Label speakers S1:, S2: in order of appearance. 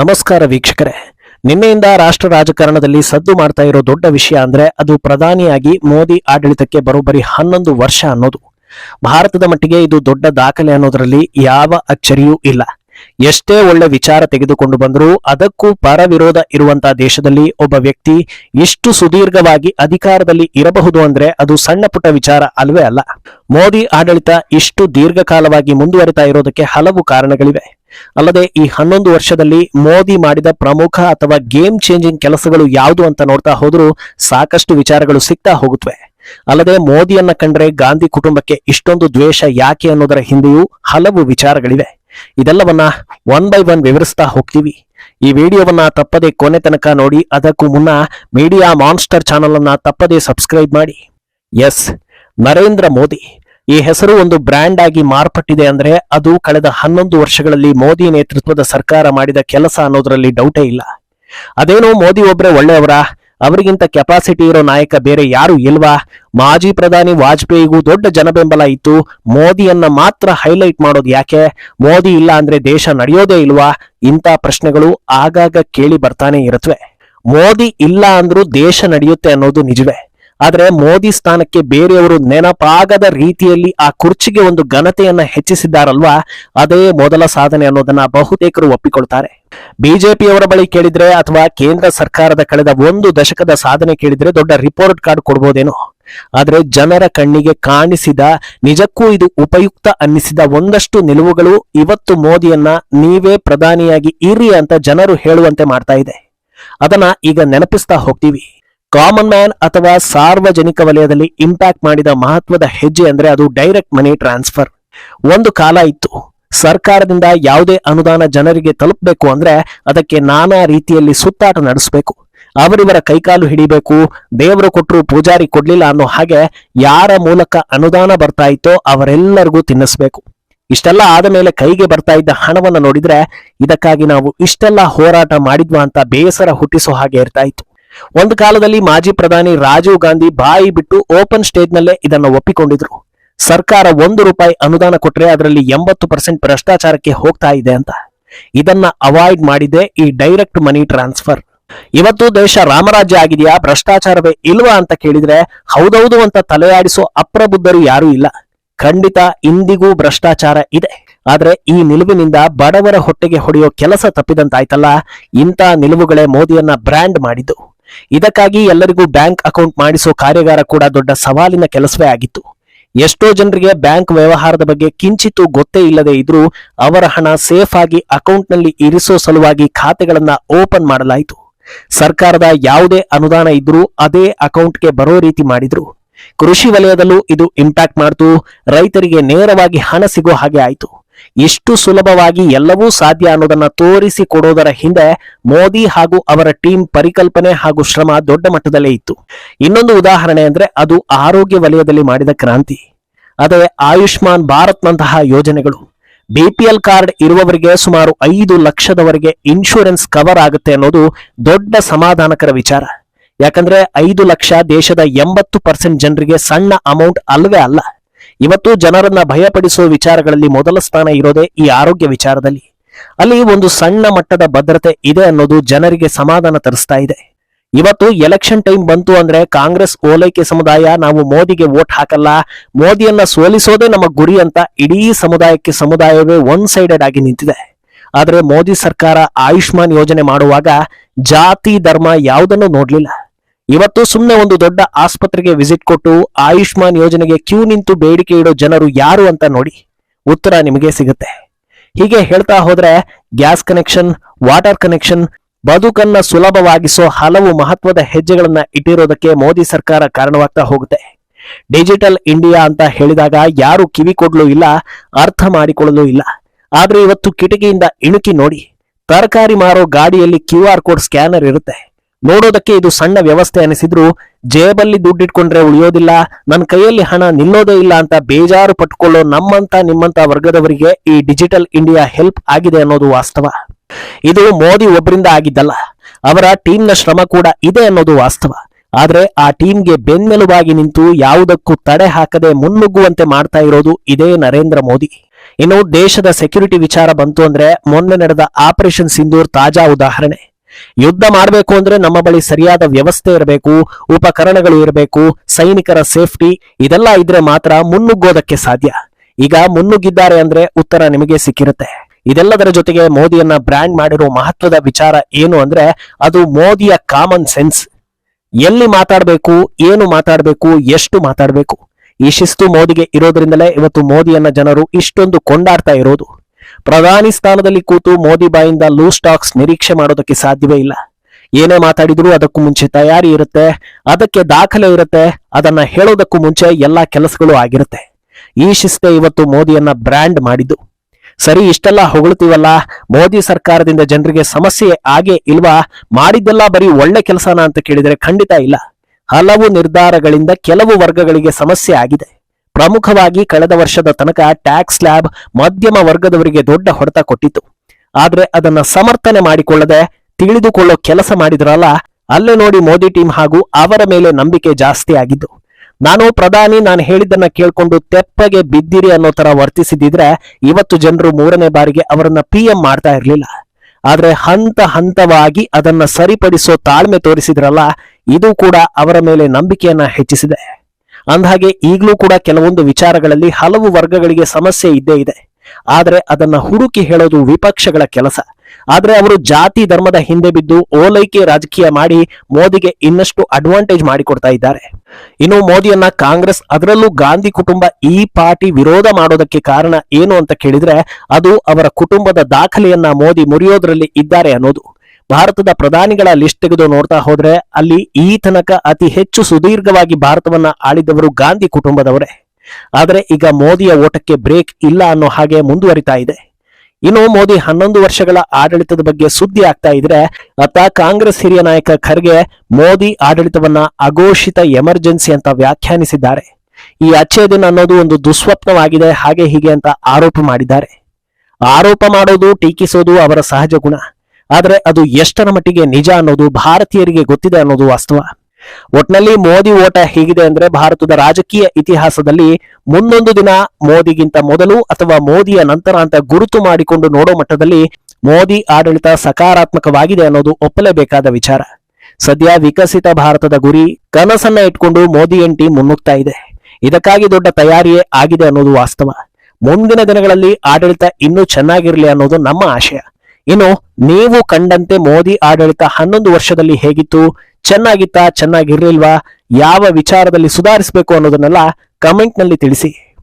S1: ನಮಸ್ಕಾರ ವೀಕ್ಷಕರೇ. ನಿನ್ನೆಯಿಂದ ರಾಷ್ಟ್ರ ರಾಜಕಾರಣದಲ್ಲಿ ಸದ್ದು ಮಾಡ್ತಾ ಇರೋ ದೊಡ್ಡ ವಿಷಯ ಅಂದ್ರೆ ಅದು ಪ್ರಧಾನಿಯಾಗಿ ಮೋದಿ ಆಡಳಿತಕ್ಕೆ ಬರೋಬ್ಬರಿ ಹನ್ನೊಂದು ವರ್ಷ ಅನ್ನೋದು. ಭಾರತದ ಮಟ್ಟಿಗೆ ಇದು ದೊಡ್ಡ ದಾಖಲೆ ಅನ್ನೋದರಲ್ಲಿ ಯಾವ ಅಚ್ಚರಿಯೂ ಇಲ್ಲ. ಎಷ್ಟೇ ಒಳ್ಳೆ ವಿಚಾರ ತೆಗೆದುಕೊಂಡು ಬಂದರೂ ಅದಕ್ಕೂ ಪರ ವಿರೋಧ ಇರುವಂತಹ ದೇಶದಲ್ಲಿ ಒಬ್ಬ ವ್ಯಕ್ತಿ ಇಷ್ಟು ಸುದೀರ್ಘವಾಗಿ ಅಧಿಕಾರದಲ್ಲಿ ಇರಬಹುದು ಅಂದ್ರೆ ಅದು ಸಣ್ಣ ಪುಟ್ಟ ವಿಚಾರ ಅಲ್ವೇ ಅಲ್ಲ. ಮೋದಿ ಆಡಳಿತ ಇಷ್ಟು ದೀರ್ಘಕಾಲವಾಗಿ ಮುಂದುವರಿತಾ ಇರೋದಕ್ಕೆ ಹಲವು ಕಾರಣಗಳಿವೆ. ಅಲ್ಲದೆ ಈ ಹನ್ನೊಂದು ವರ್ಷದಲ್ಲಿ ಮೋದಿ ಮಾಡಿದ ಪ್ರಮುಖ ಅಥವಾ ಗೇಮ್ ಚೇಂಜಿಂಗ್ ಕೆಲಸಗಳು ಯಾವುದು ಅಂತ ನೋಡ್ತಾ ಹೋದ್ರೂ ಸಾಕಷ್ಟು ವಿಚಾರಗಳು ಸಿಗ್ತಾ ಹೋಗುತ್ತವೆ ಅಲ್ಲದೆ ಮೋದಿಯನ್ನ ಕಂಡ್ರೆ ಗಾಂಧಿ ಕುಟುಂಬಕ್ಕೆ ಇಷ್ಟೊಂದು ದ್ವೇಷ ಯಾಕೆ ಅನ್ನೋದರ ಹಿಂದೆಯೂ ಹಲವು ವಿಚಾರಗಳಿವೆ. ಇದೆಲ್ಲವನ್ನ ಒನ್ ಬೈ ಒನ್ ವಿವರಿಸ್ತಾ ಹೋಗ್ತೀವಿ. ಈ ವಿಡಿಯೋವನ್ನ ತಪ್ಪದೆ ಕೊನೆ ತನಕ ನೋಡಿ, ಅದಕ್ಕೂ ಮುನ್ನ ಮೀಡಿಯಾ ಮಾನ್ಸ್ಟರ್ ಚಾನಲ್ ಅನ್ನ ತಪ್ಪದೆ ಸಬ್ಸ್ಕ್ರೈಬ್ ಮಾಡಿ. ಎಸ್ ನರೇಂದ್ರ ಮೋದಿ. ಈ ಹೆಸರು ಒಂದು ಬ್ರ್ಯಾಂಡ್ ಆಗಿ ಮಾರ್ಪಟ್ಟಿದೆ ಅಂದ್ರೆ ಅದು ಕಳೆದ ಹನ್ನೊಂದು ವರ್ಷಗಳಲ್ಲಿ ಮೋದಿ ನೇತೃತ್ವದ ಸರ್ಕಾರ ಮಾಡಿದ ಕೆಲಸ ಅನ್ನೋದ್ರಲ್ಲಿ ಡೌಟೇ ಇಲ್ಲ. ಅದೇನೋ ಮೋದಿ ಒಬ್ಬರೇ ಒಳ್ಳೆಯವರ, ಅವರಿಗಿಂತ ಕೆಪಾಸಿಟಿ ಇರೋ ನಾಯಕ ಬೇರೆ ಯಾರು ಇಲ್ವಾ? ಮಾಜಿ ಪ್ರಧಾನಿ ವಾಜಪೇಯಿಗೂ ದೊಡ್ಡ ಜನಬೆಂಬಲ ಇತ್ತು. ಮೋದಿಯನ್ನ ಮಾತ್ರ ಹೈಲೈಟ್ ಮಾಡೋದು ಯಾಕೆ? ಮೋದಿ ಇಲ್ಲ ಅಂದ್ರೆ ದೇಶ ನಡೆಯೋದೇ ಇಲ್ವಾ? ಇಂಥ ಪ್ರಶ್ನೆಗಳು ಆಗಾಗ ಕೇಳಿ ಬರ್ತಾನೆ ಇರುತ್ತವೆ ಮೋದಿ ಇಲ್ಲ ಅಂದ್ರೂ ದೇಶ ನಡೆಯುತ್ತೆ ಅನ್ನೋದು ನಿಜವೇ. ಆದ್ರೆ ಮೋದಿ ಸ್ಥಾನಕ್ಕೆ ಬೇರೆಯವರು ನೆನಪಾಗದ ರೀತಿಯಲ್ಲಿ ಆ ಕುರ್ಚಿಗೆ ಒಂದು ಘನತೆಯನ್ನ ಹೆಚ್ಚಿಸಿದ್ದಾರಲ್ವಾ? ಅದೇ ಮೊದಲ ಸಾಧನೆ ಅನ್ನೋದನ್ನ ಬಹುತೇಕರು ಒಪ್ಪಿಕೊಳ್ತಾರೆ. ಬಿಜೆಪಿಯವರ ಬಳಿ ಕೇಳಿದ್ರೆ ಅಥವಾ ಕೇಂದ್ರ ಸರ್ಕಾರದ ಕಳೆದ ಒಂದು ದಶಕದ ಸಾಧನೆ ಕೇಳಿದ್ರೆ ದೊಡ್ಡ ರಿಪೋರ್ಟ್ ಕಾರ್ಡ್ ಕೊಡ್ಬೋದೇನೋ? ಆದರೆ ಜನರ ಕಣ್ಣಿಗೆ ಕಾಣಿಸಿದ, ನಿಜಕ್ಕೂ ಇದು ಉಪಯುಕ್ತ ಅನ್ನಿಸಿದ ಒಂದಷ್ಟು ನಿಲುವುಗಳು ಇವತ್ತು ಮೋದಿಯನ್ನ ನೀವೇ ಪ್ರಧಾನಿಯಾಗಿ ಇರಿ ಅಂತ ಜನರು ಹೇಳುವಂತೆ ಮಾಡ್ತಾ ಇದೆ. ಅದನ್ನ ಈಗ ನೆನಪಿಸ್ತಾ ಹೋಗ್ತೀವಿ. ಕಾಮನ್ ಮ್ಯಾನ್ ಅಥವಾ ಸಾರ್ವಜನಿಕ ವಲಯದಲ್ಲಿ ಇಂಪ್ಯಾಕ್ಟ್ ಮಾಡಿದ ಮಹತ್ವದ ಹೆಜ್ಜೆ ಅಂದ್ರೆ ಅದು ಡೈರೆಕ್ಟ್ ಮನಿ ಟ್ರಾನ್ಸ್ಫರ್ ಒಂದು ಕಾಲ ಇತ್ತು. ಸರ್ಕಾರದಿಂದ ಯಾವುದೇ ಅನುದಾನ ಜನರಿಗೆ ತಲುಪಬೇಕು ಅಂದ್ರೆ ಅದಕ್ಕೆ ನಾನಾ ರೀತಿಯಲ್ಲಿ ಸುತ್ತಾಟ ನಡೆಸಬೇಕು. ಅವರಿವರ ಕೈಕಾಲು ಹಿಡಿಬೇಕು, ದೇವರು ಕೊಟ್ಟರು ಪೂಜಾರಿ ಕೊಡ್ಲಿಲ್ಲ ಅನ್ನೋ ಹಾಗೆ ಯಾರ ಮೂಲಕ ಅನುದಾನ ಬರ್ತಾ ಇತ್ತೋ ಅವರೆಲ್ಲರಿಗೂ ತಿನ್ನಿಸ್ಬೇಕು. ಇಷ್ಟೆಲ್ಲ ಆದ ಮೇಲೆ ಕೈಗೆ ಬರ್ತಾ ಇದ್ದ ಹಣವನ್ನು ನೋಡಿದ್ರೆ ಇದಕ್ಕಾಗಿ ನಾವು ಇಷ್ಟೆಲ್ಲ ಹೋರಾಟ ಮಾಡಿದ್ವಾ ಅಂತ ಬೇಸರ ಹುಟ್ಟಿಸೋ ಹಾಗೆ ಇರ್ತಾ ಇತ್ತು. ಒಂದು ಕಾಲದಲ್ಲಿ ಮಾಜಿ ಪ್ರಧಾನಿ ರಾಜೀವ್ ಗಾಂಧಿ ಬಾಯಿ ಬಿಟ್ಟು ಓಪನ್ ಸ್ಟೇಜ್ ನಲ್ಲೇ ಇದನ್ನ ಒಪ್ಪಿಕೊಂಡಿದ್ರು. ಸರ್ಕಾರ ಒಂದು ರೂಪಾಯಿ ಅನುದಾನ ಕೊಟ್ರೆ ಅದರಲ್ಲಿ ಎಂಬತ್ತು ಪರ್ಸೆಂಟ್ ಭ್ರಷ್ಟಾಚಾರಕ್ಕೆ ಹೋಗ್ತಾ ಇದೆ ಅಂತ. ಇದನ್ನ ಅವಾಯ್ಡ್ ಮಾಡಿದೆ ಈ ಡೈರೆಕ್ಟ್ ಮನಿ ಟ್ರಾನ್ಸ್ಫರ್. ಇವತ್ತು ದೇಶ ರಾಮರಾಜ್ಯ ಆಗಿದೆಯಾ, ಭ್ರಷ್ಟಾಚಾರವೇ ಇಲ್ವಾ ಅಂತ ಕೇಳಿದ್ರೆ ಹೌದೌದು ಅಂತ ತಲೆಯಾಡಿಸೋ ಅಪ್ರಬುದ್ಧರು ಯಾರೂ ಇಲ್ಲ. ಖಂಡಿತ ಇಂದಿಗೂ ಭ್ರಷ್ಟಾಚಾರ ಇದೆ. ಆದ್ರೆ ಈ ನಿಲುವಿನಿಂದ ಬಡವರ ಹೊಟ್ಟೆಗೆ ಹೊಡೆಯೋ ಕೆಲಸ ತಪ್ಪಿದಂತಾಯ್ತಲ್ಲ ಇಂಥ ನಿಲುವುಗಳೇ ಮೋದಿಯನ್ನ ಬ್ರ್ಯಾಂಡ್ ಮಾಡಿದ್ದು. ಇದಕ್ಕಾಗಿ ಎಲ್ಲರಿಗೂ ಬ್ಯಾಂಕ್ ಅಕೌಂಟ್ ಮಾಡಿಸೋ ಕಾರ್ಯಾಗಾರ ಕೂಡ ದೊಡ್ಡ ಸವಾಲಿನ ಕೆಲಸವೇ ಆಗಿತ್ತು. ಎಷ್ಟೋ ಜನರಿಗೆ ಬ್ಯಾಂಕ್ ವ್ಯವಹಾರದ ಬಗ್ಗೆ ಕಿಂಚಿತ್ತೂ ಗೊತ್ತೇ ಇಲ್ಲದೆ ಇದ್ರೂ ಅವರ ಹಣ ಸೇಫ್ ಆಗಿ ಅಕೌಂಟ್ನಲ್ಲಿ ಇರಿಸೋ ಸಲುವಾಗಿ ಖಾತೆಗಳನ್ನ ಓಪನ್ ಮಾಡಲಾಯಿತು. ಸರ್ಕಾರದ ಯಾವುದೇ ಅನುದಾನ ಇದ್ರೂ ಅದೇ ಅಕೌಂಟ್ಗೆ ಬರೋ ರೀತಿ ಮಾಡಿದ್ರು. ಕೃಷಿ ವಲಯದಲ್ಲೂ ಇದು ಇಂಪ್ಯಾಕ್ಟ್ ಮಾಡ್ತು. ರೈತರಿಗೆ ನೇರವಾಗಿ ಹಣ ಸಿಗೋ ಹಾಗೆ ಆಯಿತು. ಇಷ್ಟು ಸುಲಭವಾಗಿ ಎಲ್ಲವೂ ಸಾಧ್ಯ ಅನ್ನೋದನ್ನ ತೋರಿಸಿ ಕೊಡೋದರ ಹಿಂದೆ ಮೋದಿ ಹಾಗೂ ಅವರ ಟೀಮ್ ಪರಿಕಲ್ಪನೆ ಹಾಗೂ ಶ್ರಮ ದೊಡ್ಡ ಮಟ್ಟದಲ್ಲೇ ಇತ್ತು. ಇನ್ನೊಂದು ಉದಾಹರಣೆ ಅಂದ್ರೆ ಅದು ಆರೋಗ್ಯ ವಲಯದಲ್ಲಿ ಮಾಡಿದ ಕ್ರಾಂತಿ. ಅದೇ ಆಯುಷ್ಮಾನ್ ಭಾರತ್ ನಂತಹ ಯೋಜನೆಗಳು ಬಿಪಿಎಲ್ ಕಾರ್ಡ್ ಇರುವವರಿಗೆ ಸುಮಾರು ಐದು ಲಕ್ಷದವರೆಗೆ ಇನ್ಶೂರೆನ್ಸ್ ಕವರ್ ಆಗುತ್ತೆ ಅನ್ನೋದು ದೊಡ್ಡ ಸಮಾಧಾನಕರ ವಿಚಾರ. ಯಾಕಂದ್ರೆ ಐದು ಲಕ್ಷ ದೇಶದ ಎಂಬತ್ತು ಪರ್ಸೆಂಟ್ ಜನರಿಗೆ ಸಣ್ಣ ಅಮೌಂಟ್ ಅಲ್ವೇ ಅಲ್ಲ. ಇವತ್ತು ಜನರನ್ನ ಭಯಪಡಿಸುವ ವಿಚಾರಗಳಲ್ಲಿ ಮೊದಲ ಸ್ಥಾನ ಇರೋದೇ ಈ ಆರೋಗ್ಯ ವಿಚಾರದಲ್ಲಿ. ಅಲ್ಲಿ ಒಂದು ಸಣ್ಣ ಮಟ್ಟದ ಭದ್ರತೆ ಇದೆ ಅನ್ನೋದು ಜನರಿಗೆ ಸಮಾಧಾನ ತರಿಸ್ತಾ ಇದೆ. ಇವತ್ತು ಎಲೆಕ್ಷನ್ ಟೈಮ್ ಬಂತು ಅಂದ್ರೆ ಕಾಂಗ್ರೆಸ್ ಓಲೈಕೆ ಸಮುದಾಯ ನಾವು ಮೋದಿಗೆ ವೋಟ್ ಹಾಕಲ್ಲ, ಮೋದಿಯನ್ನ ಸೋಲಿಸೋದೇ ನಮ್ಮ ಗುರಿ ಅಂತ ಇಡೀ ಸಮುದಾಯಕ್ಕೆ ಸಮುದಾಯವೇ ಒನ್ ಸೈಡೆಡ್ ಆಗಿ ನಿಂತಿದೆ. ಆದರೆ ಮೋದಿ ಸರ್ಕಾರ ಆಯುಷ್ಮಾನ್ ಯೋಜನೆ ಮಾಡುವಾಗ ಜಾತಿ, ಧರ್ಮ ಯಾವುದನ್ನು ನೋಡ್ಲಿಲ್ಲ. ಇವತ್ತು ಸುಮ್ಮನೆ ಒಂದು ದೊಡ್ಡ ಆಸ್ಪತ್ರೆಗೆ ವಿಸಿಟ್ ಕೊಟ್ಟು ಆಯುಷ್ಮಾನ್ ಯೋಜನೆಗೆ ಕ್ಯೂ ನಿಂತು ಬೇಡಿಕೆ ಇಡೋ ಜನರು ಯಾರು ಅಂತ ನೋಡಿ ಉತ್ತರ ನಿಮಗೆ ಸಿಗುತ್ತೆ. ಹೀಗೆ ಹೇಳ್ತಾ ಹೋದ್ರೆ ಗ್ಯಾಸ್ ಕನೆಕ್ಷನ್, ವಾಟರ್ ಕನೆಕ್ಷನ್, ಬದುಕನ್ನ ಸುಲಭವಾಗಿಸೋ ಹಲವು ಮಹತ್ವದ ಹೆಜ್ಜೆಗಳನ್ನ ಇಟ್ಟಿರೋದಕ್ಕೆ ಮೋದಿ ಸರ್ಕಾರ ಕಾರಣವಾಗ್ತಾ ಹೋಗುತ್ತೆ. ಡಿಜಿಟಲ್ ಇಂಡಿಯಾ ಅಂತ ಹೇಳಿದಾಗ ಯಾರು ಕಿವಿ ಕೊಡ್ಲೂ ಇಲ್ಲ, ಅರ್ಥ ಮಾಡಿಕೊಳ್ಳಲು ಇಲ್ಲ. ಆದ್ರೆ ಇವತ್ತು ಕಿಟಕಿಯಿಂದ ಇಣುಕಿ ನೋಡಿ, ತರಕಾರಿ ಮಾರೋ ಗಾಡಿಯಲ್ಲಿ ಕ್ಯೂ ಕೋಡ್ ಸ್ಕ್ಯಾನರ್ ಇರುತ್ತೆ. ನೋಡೋದಕ್ಕೆ ಇದು ಸಣ್ಣ ವ್ಯವಸ್ಥೆ ಅನಿಸಿದ್ರು. ಜೇಬಲ್ಲಿ ದುಡ್ಡಿಟ್ಕೊಂಡ್ರೆ ಉಳಿಯೋದಿಲ್ಲ. ನನ್ನ ಕೈಯಲ್ಲಿ ಹಣ ನಿಲ್ಲೋದೇ ಇಲ್ಲ ಅಂತ ಬೇಜಾರು ಪಟ್ಕೊಳ್ಳೋ ನಮ್ಮಂತ ನಿಮ್ಮಂತ ವರ್ಗದವರಿಗೆ ಈ ಡಿಜಿಟಲ್ ಇಂಡಿಯಾ ಹೆಲ್ಪ್ ಆಗಿದೆ ಅನ್ನೋದು ವಾಸ್ತವ. ಇದು ಮೋದಿ ಒಬ್ಬರಿಂದ ಆಗಿದ್ದಲ್ಲ. ಅವರ ಟೀಮ್ನ ಶ್ರಮ ಕೂಡ ಇದೆ ಅನ್ನೋದು ವಾಸ್ತವ. ಆದ್ರೆ ಆ ಟೀಮ್ಗೆ ಬೆನ್ನೆಲುಬಾಗಿ ನಿಂತು ಯಾವುದಕ್ಕೂ ತಡೆ ಹಾಕದೆ ಮುನ್ನುಗ್ಗುವಂತೆ ಮಾಡ್ತಾ ಇರೋದು ಇದೇ ನರೇಂದ್ರ ಮೋದಿ. ಇನ್ನು ದೇಶದ ಸೆಕ್ಯೂರಿಟಿ ವಿಚಾರ ಬಂತು ಅಂದ್ರೆ ಮೊನ್ನೆ ನಡೆದ ಆಪರೇಷನ್ ಸಿಂಧೂರ್ ತಾಜಾ ಉದಾಹರಣೆ. ಯುದ್ಧ ಮಾಡಬೇಕು ಅಂದ್ರೆ ನಮ್ಮ ಬಳಿ ಸರಿಯಾದ ವ್ಯವಸ್ಥೆ ಇರಬೇಕು, ಉಪಕರಣಗಳು ಇರಬೇಕು, ಸೈನಿಕರ ಸೇಫ್ಟಿ ಇದೆಲ್ಲ ಇದ್ರೆ ಮಾತ್ರ ಮುನ್ನುಗ್ಗೋದಕ್ಕೆ ಸಾಧ್ಯ. ಈಗ ಮುನ್ನುಗ್ಗಿದ್ದಾರೆ ಅಂದ್ರೆ ಉತ್ತರ ನಿಮಗೆ ಸಿಕ್ಕಿರುತ್ತೆ. ಇದೆಲ್ಲದರ ಜೊತೆಗೆ ಮೋದಿಯನ್ನ ಬ್ರ್ಯಾಂಡ್ ಮಾಡಿರೋ ಮಹತ್ವದ ವಿಚಾರ ಏನು ಅಂದ್ರೆ ಅದು ಮೋದಿಯ ಕಾಮನ್ ಸೆನ್ಸ್. ಎಲ್ಲಿ ಮಾತಾಡಬೇಕು, ಏನು ಮಾತಾಡಬೇಕು, ಎಷ್ಟು ಮಾತಾಡಬೇಕು. ಈ ಶಿಸ್ತು ಮೋದಿಗೆ ಇರೋದ್ರಿಂದಲೇ ಇವತ್ತು ಮೋದಿಯನ್ನ ಜನರು ಇಷ್ಟೊಂದು ಕೊಂಡಾಡ್ತಾ ಇರೋದು. ಪ್ರಧಾನಿ ಸ್ಥಾನದಲ್ಲಿ ಕೂತು ಮೋದಿ ಬಾಯಿಂದ ಲೂ ಸ್ಟಾಕ್ಸ್ ನಿರೀಕ್ಷೆ ಮಾಡೋದಕ್ಕೆ ಸಾಧ್ಯವೇ ಇಲ್ಲ. ಏನೇ ಮಾತಾಡಿದ್ರು ಅದಕ್ಕೂ ಮುಂಚೆ ತಯಾರಿ ಇರುತ್ತೆ, ಅದಕ್ಕೆ ದಾಖಲೆ ಇರುತ್ತೆ, ಅದನ್ನ ಹೇಳೋದಕ್ಕೂ ಮುಂಚೆ ಎಲ್ಲಾ ಕೆಲಸಗಳು ಆಗಿರುತ್ತೆ. ಈ ಶಿಸ್ತೆ ಇವತ್ತು ಮೋದಿಯನ್ನ ಬ್ರ್ಯಾಂಡ್ ಮಾಡಿದ್ದು. ಸರಿ, ಇಷ್ಟೆಲ್ಲ ಹೊಗಳ್ತೀವಲ್ಲ, ಮೋದಿ ಸರ್ಕಾರದಿಂದ ಜನರಿಗೆ ಸಮಸ್ಯೆ ಆಗೇ ಇಲ್ವಾ? ಮಾಡಿದ್ದೆಲ್ಲ ಬರೀ ಒಳ್ಳೆ ಕೆಲಸನ ಅಂತ ಕೇಳಿದ್ರೆ ಖಂಡಿತ ಇಲ್ಲ. ಹಲವು ನಿರ್ಧಾರಗಳಿಂದ ಕೆಲವು ವರ್ಗಗಳಿಗೆ ಸಮಸ್ಯೆ ಆಗಿದೆ. ಪ್ರಮುಖವಾಗಿ ಕಳೆದ ವರ್ಷದ ತನಕ ಟ್ಯಾಕ್ಸ್ ಸ್ಲ್ಯಾಬ್ ಮಧ್ಯಮ ವರ್ಗದವರಿಗೆ ದೊಡ್ಡ ಹೊಡೆತ ಕೊಟ್ಟಿತ್ತು. ಆದರೆ ಅದನ್ನ ಸಮರ್ಥನೆ ಮಾಡಿಕೊಳ್ಳದೆ ತಿಳಿದುಕೊಳ್ಳೋ ಕೆಲಸ ಮಾಡಿದ್ರಲ್ಲ, ಅಲ್ಲೇ ನೋಡಿ ಮೋದಿ ಟೀಮ್ ಹಾಗೂ ಅವರ ಮೇಲೆ ನಂಬಿಕೆ ಜಾಸ್ತಿ ಆಗಿದ್ದು. ನಾನು ಪ್ರಧಾನಿ, ನಾನು ಹೇಳಿದ್ದನ್ನ ಕೇಳ್ಕೊಂಡು ತೆಪ್ಪಗೆ ಬಿದ್ದಿರಿ ಅನ್ನೋ ತರ ವರ್ತಿಸಿದಿದ್ರೆ ಇವತ್ತು ಜನರು ಮೂರನೇ ಬಾರಿಗೆ ಅವರನ್ನ ಪಿ ಎಂ ಮಾಡ್ತಾ ಇರಲಿಲ್ಲ. ಆದ್ರೆ ಹಂತ ಹಂತವಾಗಿ ಅದನ್ನ ಸರಿಪಡಿಸೋ ತಾಳ್ಮೆ ತೋರಿಸಿದ್ರಲ್ಲ, ಇದು ಕೂಡ ಅವರ ಮೇಲೆ ನಂಬಿಕೆಯನ್ನ ಹೆಚ್ಚಿಸಿದೆ. ಅಂದಹಾಗೆ ಈಗಲೂ ಕೂಡ ಕೆಲವೊಂದು ವಿಚಾರಗಳಲ್ಲಿ ಹಲವು ವರ್ಗಗಳಿಗೆ ಸಮಸ್ಯೆ ಇದ್ದೇ ಇದೆ. ಆದರೆ ಅದನ್ನ ಹುಡುಕಿ ಹೇಳೋದು ವಿಪಕ್ಷಗಳ ಕೆಲಸ. ಆದರೆ ಅವರು ಜಾತಿ ಧರ್ಮದ ಹಿಂದೆ ಬಿದ್ದು ಓಲೈಕೆ ರಾಜಕೀಯ ಮಾಡಿ ಮೋದಿಗೆ ಇನ್ನಷ್ಟು ಅಡ್ವಾಂಟೇಜ್ ಮಾಡಿಕೊಡ್ತಾ ಇದ್ದಾರೆ. ಇನ್ನು ಮೋದಿಯನ್ನ ಕಾಂಗ್ರೆಸ್ ಅದರಲ್ಲೂ ಗಾಂಧಿ ಕುಟುಂಬ ಈ ಪಾರ್ಟಿ ವಿರೋಧ ಮಾಡೋದಕ್ಕೆ ಕಾರಣ ಏನು ಅಂತ ಕೇಳಿದ್ರೆ ಅದು ಅವರ ಕುಟುಂಬದ ದಾಖಲೆಯನ್ನ ಮೋದಿ ಮುರಿಯೋದ್ರಲ್ಲಿ ಇದ್ದಾರೆ ಅನ್ನೋದು. ಭಾರತದ ಪ್ರಧಾನಿಗಳ ಲಿಸ್ಟ್ ತೆಗೆದು ನೋಡ್ತಾ ಹೋದ್ರೆ ಅಲ್ಲಿ ಈ ತನಕ ಅತಿ ಹೆಚ್ಚು ಸುದೀರ್ಘವಾಗಿ ಭಾರತವನ್ನ ಆಳಿದವರು ಗಾಂಧಿ ಕುಟುಂಬದವರೇ. ಆದರೆ ಈಗ ಮೋದಿಯ ಓಟಕ್ಕೆ ಬ್ರೇಕ್ ಇಲ್ಲ ಅನ್ನೋ ಹಾಗೆ ಮುಂದುವರಿತಾ ಇದೆ. ಇನ್ನು ಮೋದಿ ಹನ್ನೊಂದು ವರ್ಷಗಳ ಆಡಳಿತದ ಬಗ್ಗೆ ಸುದ್ದಿ ಆಗ್ತಾ ಇದ್ರೆ ಅತ್ತ ಕಾಂಗ್ರೆಸ್ ಹಿರಿಯ ನಾಯಕ ಖರ್ಗೆ ಮೋದಿ ಆಡಳಿತವನ್ನ ಅಘೋಷಿತ ಎಮರ್ಜೆನ್ಸಿ ಅಂತ ವ್ಯಾಖ್ಯಾನಿಸಿದ್ದಾರೆ. ಈ ಅಚ್ಚೇ ದಿನ ಅನ್ನೋದು ಒಂದು ದುಸ್ವಪ್ನವಾಗಿದೆ, ಹಾಗೆ ಹೀಗೆ ಅಂತ ಆರೋಪ ಮಾಡಿದ್ದಾರೆ. ಆರೋಪ ಮಾಡೋದು, ಟೀಕಿಸೋದು ಅವರ ಸಹಜ ಗುಣ. ಆದರೆ ಅದು ಎಷ್ಟರ ಮಟ್ಟಿಗೆ ನಿಜ ಅನ್ನೋದು ಭಾರತೀಯರಿಗೆ ಗೊತ್ತಿದೆ ಅನ್ನೋದು ವಾಸ್ತವ. ಒಟ್ನಲ್ಲಿ ಮೋದಿ ಓಟ ಹೇಗಿದೆ ಅಂದ್ರೆ ಭಾರತದ ರಾಜಕೀಯ ಇತಿಹಾಸದಲ್ಲಿ ಮುಂದೊಂದು ದಿನ ಮೋದಿಗಿಂತ ಮೊದಲು ಅಥವಾ ಮೋದಿಯ ನಂತರ ಅಂತ ಗುರುತು ಮಾಡಿಕೊಂಡು ನೋಡೋ ಮಟ್ಟದಲ್ಲಿ ಮೋದಿ ಆಡಳಿತ ಸಕಾರಾತ್ಮಕವಾಗಿದೆ ಅನ್ನೋದು ಒಪ್ಪಲೇಬೇಕಾದ ವಿಚಾರ. ಸದ್ಯ ವಿಕಸಿತ ಭಾರತದ ಗುರಿ ಕನಸನ್ನ ಇಟ್ಕೊಂಡು ಮೋದಿ ಎಂಟಿ ಮುನ್ನುಗ್ತಾ ಇದೆ. ಇದಕ್ಕಾಗಿ ದೊಡ್ಡ ತಯಾರಿಯೇ ಆಗಿದೆ ಅನ್ನೋದು ವಾಸ್ತವ. ಮುಂದಿನ ದಿನಗಳಲ್ಲಿ ಆಡಳಿತ ಇನ್ನೂ ಚೆನ್ನಾಗಿರಲಿ ಅನ್ನೋದು ನಮ್ಮ ಆಶಯ. ಇನ್ನು ನೀವು ಕಂಡಂತೆ ಮೋದಿ ಆಡಳಿತ ಹನ್ನೊಂದು ವರ್ಷದಲ್ಲಿ ಹೇಗಿತ್ತು? ಚೆನ್ನಾಗಿತ್ತಾ? ಚೆನ್ನಾಗಿರ್ಲಿಲ್ವಾ? ಯಾವ ವಿಚಾರದಲ್ಲಿ ಸುಧಾರಿಸಬೇಕು ಅನ್ನೋದನ್ನೆಲ್ಲ ಕಮೆಂಟ್ನಲ್ಲಿ ತಿಳಿಸಿ.